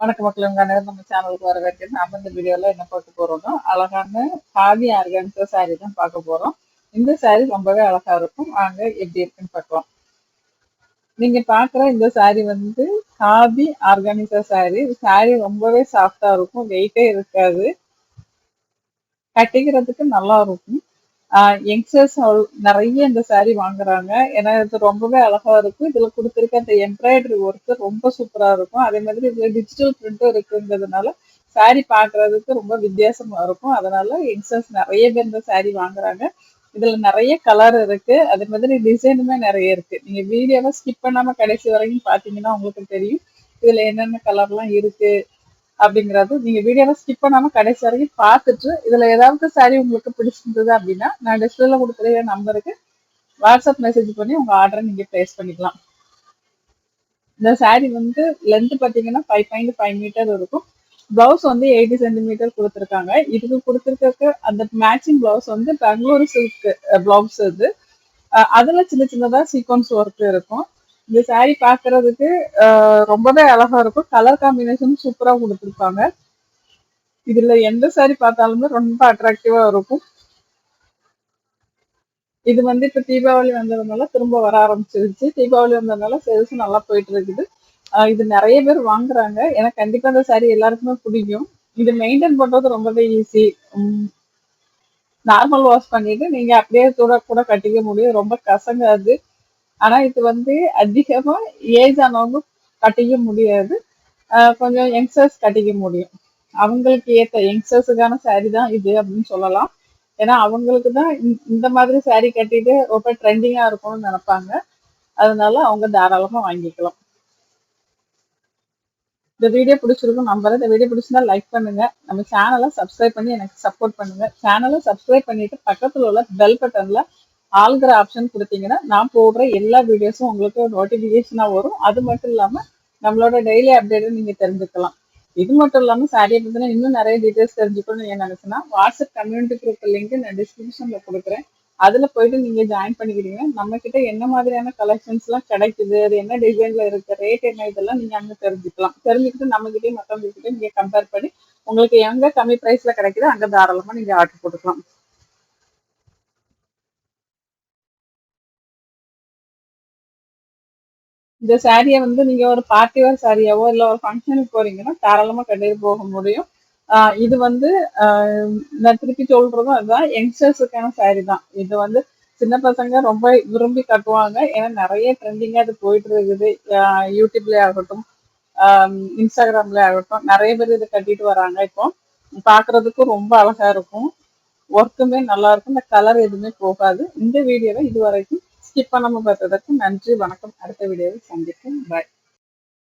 வணக்க மக்கள் உங்க நம்ம சேனலுக்கு வர நம்ம இந்த வீடியோல என்ன பார்க்க போறோம்னா அழகான காவி ஆர்கானிசா saree தான் பார்க்க போறோம். இந்த saree ரொம்பவே அழகா இருக்கும். வாங்க எப்படி இருக்குன்னு பார்க்கலாம். நீங்க பாக்குற இந்த saree வந்து காவி ஆர்கானிசா saree. saree ரொம்பவே சாஃப்டா இருக்கும். வெயிட்டே இருக்காது. கட்டிக்கிறதுக்கு நல்லா இருக்கும். யங்ஸ்டர்ஸ் நிறைய இந்த saree வாங்குறாங்க. ஏன்னா இது ரொம்பவே அழகா இருக்கும். இதுல கொடுத்துருக்க அந்த எம்ப்ராய்டரி ஒர்க் ரொம்ப சூப்பரா இருக்கும். அதே மாதிரி இதுல டிஜிட்டல் பிரிண்டும் இருக்குங்கிறதுனால saree பாக்குறதுக்கு ரொம்ப வித்தியாசமா இருக்கும். அதனால யங்ஸ்டர்ஸ் நிறைய பேர் இந்த saree வாங்குறாங்க. இதுல நிறைய கலர் இருக்கு. அதே மாதிரி டிசைனுமே நிறைய இருக்கு. நீங்க வீடியோவை ஸ்கிப் பண்ணாம கடைசி வரைக்கும் பாத்தீங்கன்னா உங்களுக்கு தெரியும். இதுல என்னென்ன கலர்லாம் இருக்கு? அப்படிங்கறது நீங்க வீடியோவை ஸ்கிப் பண்ணாம கடைசி வரைக்கும் பார்த்துட்டு இதுல ஏதாவது சாரி உங்களுக்கு பிடிச்சிருந்தது அப்படின்னா நான் டிஸ்பிளேல கொடுக்குற நம்பருக்கு வாட்ஸ்அப் மெசேஜ் பண்ணி உங்க ஆர்டரை நீங்க பிளேஸ் பண்ணிக்கலாம். இந்த சாரி வந்து லென்த் பாத்தீங்கன்னா ஃபைவ் பாயிண்ட் ஃபைவ் மீட்டர் இருக்கும். பிளவுஸ் வந்து எயிட்டி சென்டிமீட்டர் கொடுத்துருக்காங்க. இதுக்கு கொடுத்துருக்க அந்த மேட்சிங் பிளவுஸ் வந்து பெங்களூர் சில்க் பிளவுஸ் இது அதுல சின்ன சின்னதா சீக்வன்ஸ் ஒர்க் இருக்கும். இந்த saree பாக்குறதுக்கு ரொம்பவே அழகா இருக்கும். கலர் காம்பினேஷன் சூப்பரா கொடுத்துருப்பாங்க. இதுல எந்த சாரி பார்த்தாலுமே ரொம்ப அட்ராக்டிவா இருக்கும். இது வந்து இப்ப தீபாவளி வந்ததுனால திரும்ப வர ஆரம்பிச்சிருச்சு. தீபாவளி வந்ததுனால சேல்ஸ் நல்லா போயிட்டு இருக்குது இது நிறைய பேர் வாங்குறாங்க. எனக்கு கண்டிப்பா இந்த சாரி எல்லாருக்குமே பிடிக்கும். இது மெயின்டைன் பண்றது ரொம்பவே ஈஸி நார்மல் வாஷ் பண்ணிட்டு நீங்க அப்படியே கூட கூட கட்டிக்க முடியும். ரொம்ப கசங்காது. ஆனா இது வந்து அதிகமா ஏஜ் ஆனவங்க கட்டிக்க முடியாது. கொஞ்சம் யங்ஸ்டர்ஸ் கட்டிக்க முடியும். அவங்களுக்கு ஏத்த யங்ஸ்டர்ஸுக்கான சாரி தான் இது அப்படின்னு சொல்லலாம். ஏன்னா அவங்களுக்கு தான் இந்த- மாதிரி சாரி கட்டிட்டு ரொம்ப ட்ரெண்டிங்கா இருக்கும்னு நினைப்பாங்க. அதனால அவங்க தாராளமா வாங்கிக்கலாம். இந்த வீடியோ பிடிச்சிருக்கும் நம்புறேன். இந்த வீடியோ பிடிச்சிருந்தா லைக் பண்ணுங்க. நம்ம சேனலை சப்ஸ்கிரைப் பண்ணி எனக்கு சப்போர்ட் பண்ணுங்க. சேனலை சப்ஸ்கிரைப் பண்ணிட்டு பக்கத்துல உள்ள பெல் பட்டன்ல ஆளுங்கிற ஆப்ஷன் கொடுத்தீங்கன்னா நான் போடுற எல்லா வீடியோஸும் உங்களுக்கு நோட்டிபிகேஷனா வரும். அது மட்டும் இல்லாம நம்மளோட டெய்லி அப்டேட்டை நீங்க தெரிஞ்சுக்கலாம். இது மட்டும் இல்லாம சாரியை பற்றின இன்னும் நிறைய டீட்டெயில்ஸ் தெரிஞ்சுக்கணும்னு நீங்க நினச்சினா வாட்ஸ்அப் கம்யூனிட்டி குரூப் லிங்க் நான் டிஸ்கிரிப்ஷனில் கொடுக்குறேன். அதுல போயிட்டு நீங்க ஜாயின் பண்ணிக்கிறீங்க நம்ம கிட்ட என்ன மாதிரியான கலெக்ஷன்ஸ் எல்லாம் கிடைக்குது அது என்ன டிசைன்ல இருக்குது ரேட் என்ன இதெல்லாம் நீங்க அங்க தெரிஞ்சுக்கலாம். தெரிஞ்சுக்கிட்டு நம்ம கிட்டயும் நீங்கள் நீங்க கம்பேர் பண்ணி உங்களுக்கு எங்க கம்மி ப்ரைஸில் கிடைக்குதோ அங்க தாராளமா நீங்க ஆர்டர் போட்டுக்கலாம். இந்த சாரியை வந்து நீங்க ஒரு பார்ட்டி வேர் சாரியாவோ இல்ல ஒரு ஃபங்க்ஷனுக்கு போறீங்கன்னா தாராளமா கட்டிட்டு போக முடியும். இது வந்து நான் திருப்பி சொல்றதும் அதுதான். யங்ஸ்டர்ஸுக்கான சாரி தான். இது வந்து சின்ன பசங்க ரொம்ப விரும்பி கட்டுவாங்க. ஏன்னா நிறைய ட்ரெண்டிங்காக இது போயிட்டு இருக்குது ஆஹ் யூடியூப்ல ஆகட்டும் ஆஹ் இன்ஸ்டாகிராம்ல ஆகட்டும் நிறைய பேர் இதை கட்டிட்டு வராங்க இப்போ. பார்க்கறதுக்கும் ரொம்ப அழகா இருக்கும். ஒர்க்குமே நல்லா இருக்கும். இந்த கலர் எதுவுமே போகாது. இந்த வீடியோவை இது வரைக்கும் ஸ்கிப் பண்ணாமல் பார்த்ததற்கு நன்றி வணக்கம். அடுத்த வீடியோவில் சந்திப்போம். பாய்